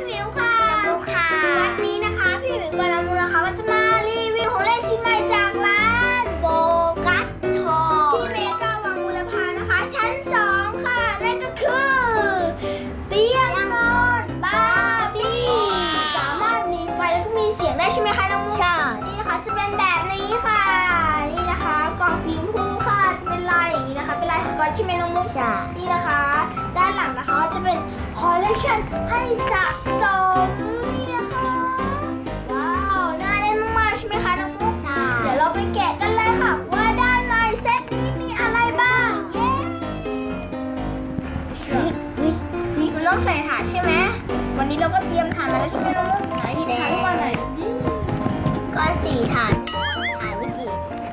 พี่หมิวค่ะน้ำมูกค่ะ วันนี้นะคะพี่หมิวกับน้ำมูนะคะก็จะมารีวิวของเล่นชิ้นใหม่จากร้านโฟกัสทองที่เมกาวังบุรพานะคะ ชั้นสองค่ะ นั่นก็คือ เตียงนอนบาร์บี้ สามารถมีไฟแล้วก็มีเสียงได้ใช่ไหมคะน้องมูใช่นี่นะคะจะเป็นแบบนี้ค่ะ นี่นะคะกล่องสีชมพูค่ะ จะเป็นลายอย่างนี้นะคะ เป็นลายสกอตใช่ไหมน้องมุกใช่นี่นะคะ ด้านหลังนะคะจะเป็นคอลเลคชันให้สะ ต้องใส่ถาดใช่ไหมวันนี้เราก็เตรียมถาดมาแล้วใช่ไหมน้องมุกไหนหยิบถาดขึ้นมาหน่อยดิก้อนสี่ฐานฐานวิจิ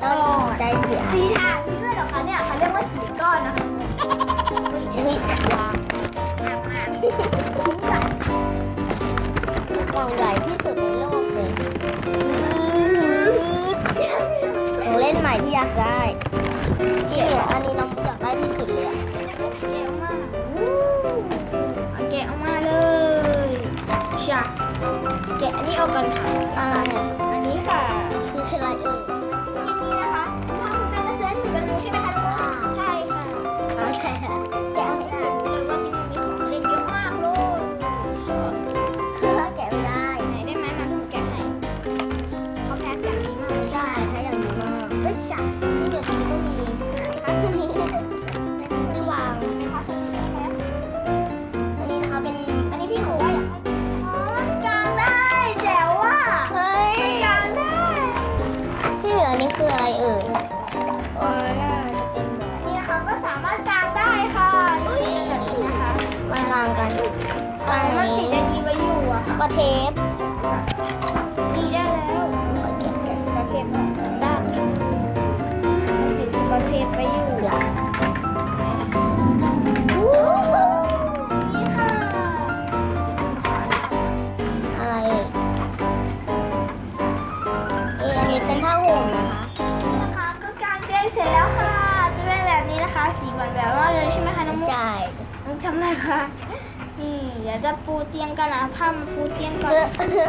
ต้นใจเกียร์สีถาดมีด้วยเหรอคะเนี่ยเขาเรียกว่าสีก้อนนะคะวิวางอ่างมาชิ้นใหญ่กล่องใหญ่ที่สุดในโลกเลยของเล่นใหม่ที่อยากได้ที่เหลืออันนี้น้องอยากได้ที่สุดเลยอะ ชะแกะอันนี้ออกกันค่ะอะไรอะอันนี้ค่ะคืออะไรเอ่ยชิ้นนี้นะคะถ้าคุณเป็นกระเซ็นอยู่กันมูใช่ไหมคะทุกคนใช่ค่ะเอาใช่ค่ะางานกันกางมันติดอันนี้ไว้อยู่อะค่ะก็เทปนี่ได้แล้วขอแกะแกะสกอตเทปมาสองด้านมันติดสกอตเทปไปอยู่เหลือนี่ค่ะอะไรเอ่ยเอะอันนี้เป็นผ้าห่มนะคะ นี่นะคะก็กางเตียงเสร็จแล้วค่ะ จะเป็นแบบนี้นะคะ สีเหมือนแบบว่าเลยใช่ไหมคะน้องมุกใช่ น้องทำอะไรคะ นี่เดี๋ยวจะปูเตียงกันนะผ้ามาปูเตียงก่อนเพื่อ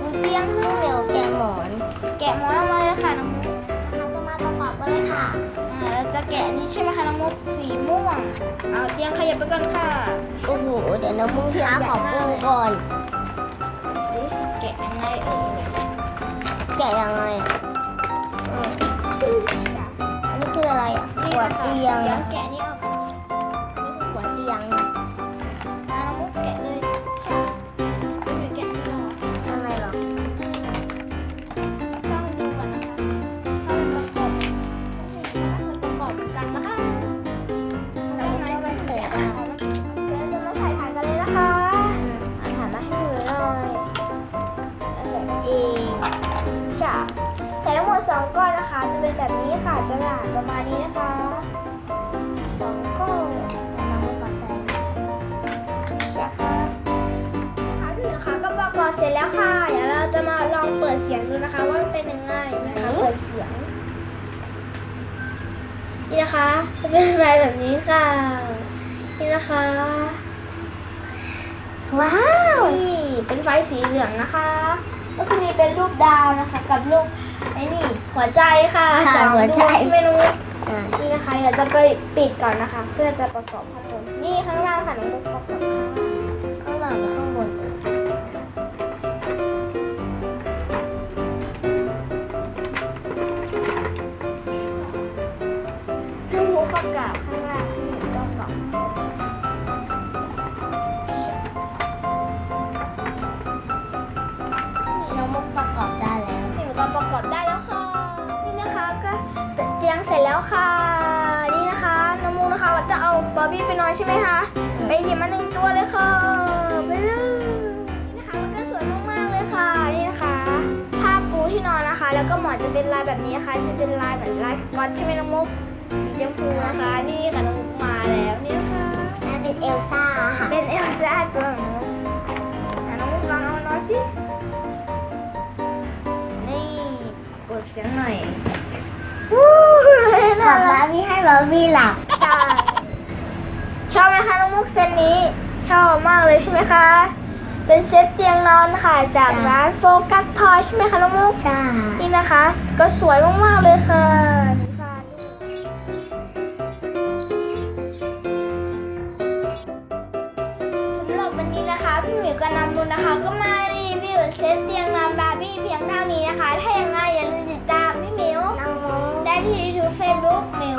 ปูเตียงเดี๋ยวแกะหมอน แกะหมอนออกมาเลยค่ะน้องมุกนะคะจะมาประกอบกันเลยค่ะอ่าเราจะแกะนี่ใช่ไหมคะน้องมุกสีม่วงเอาเตียงขยับไปก่อนค่ะโอ้โหเดี๋ยวน้ำมุ้งช้าขอปรุงก่อนดูสิแกะยังไงเออแกะยังไงอืมอันนี้คืออะไรอะนี่หัวนะคะเตียงเดี๋ยนะวแกะนี่ออกก่อนนี่ ก้อนนะคะจะเป็นแบบนี้ค่ะจะหนาประมาณนี้นะคะสองก้อนแล้วน้ำมุ้งขอใส่จ้ะค่ะค่ะพี่นะคะก็ประกอบเสร็จแล้วค่ะเดี๋ยวเราจะมาลองเปิดเสียงดูนะคะว่ามันเป็นยังไงนะคะเปิดเสียงนี่นะคะจะเป็นไฟแบบนี้ค่ะนี่นะคะ ว้าวนี่เป็นไฟสีเหลืองนะคะ ก็คือมีเป็นรูปดาวนะคะ กับรูปไอ้นี่หัวใจค่ะค่ะสองหัวใจดงที่ไม่รู้อ่านี่นะคะเดี๋ยวจะไปปิดก่อนนะคะ เพื่อจะประกอบพัดลมนี่ข้างล่างค่ะน้องมุกประกอบค่ะข้างหลังหรือข้างบนเอ่ยน้องมุกประกอบข้างล่าง แล้วค่ะ นี่นะคะน้องมุกนะคะก็จะเอาบาร์บี้ไปนอนใช่ไหมคะ ไปหยิบมาหนึ่งตัวเลยค่ะ ไปเลยนี่นะคะมันก็สวยมากๆเลยค่ะ นี่นะคะ ผ้าปูที่นอนนะคะ แล้วก็หมอนจะเป็นลายแบบนี้นะคะจะเป็นลายเหมือนลายสกอตใช่ไหมน้องมุก สีชมพูนะคะ นี่ค่ะน้องมุกมาแล้วนี่นะคะแม่เป็นเอลซ่าค่ะ เป็นเอลซ่าตัวของน้องมุกอะน้องมุกลองเอามานอนสิ นี่เปิดเสียงหน่อยวู้ ขอบบาร์บี้ให้บาร์บี้หลับ ใช่ ชอบไหมคะน้องมุกเซนนี้ชชอบมากเลยใช่ไหมคะ เป็นเซตเตียงนอนค่ะจากร้านโฟกัสทอยใช่ไหมคะน้องมุก ใช่ นี่นะคะ ก็สวยมากๆเลยค่ะนี่ค่ะสำหรับวันนี้นะคะพี่หมิวกับน้ำมูลนะคะ ก็มารีวิวเซตเตียงนอนบาร์บี้เพียงเท่านี้นะคะ ถ้ายังไงอย่าลืมติดตามพี่หมิวน้อง มุกได้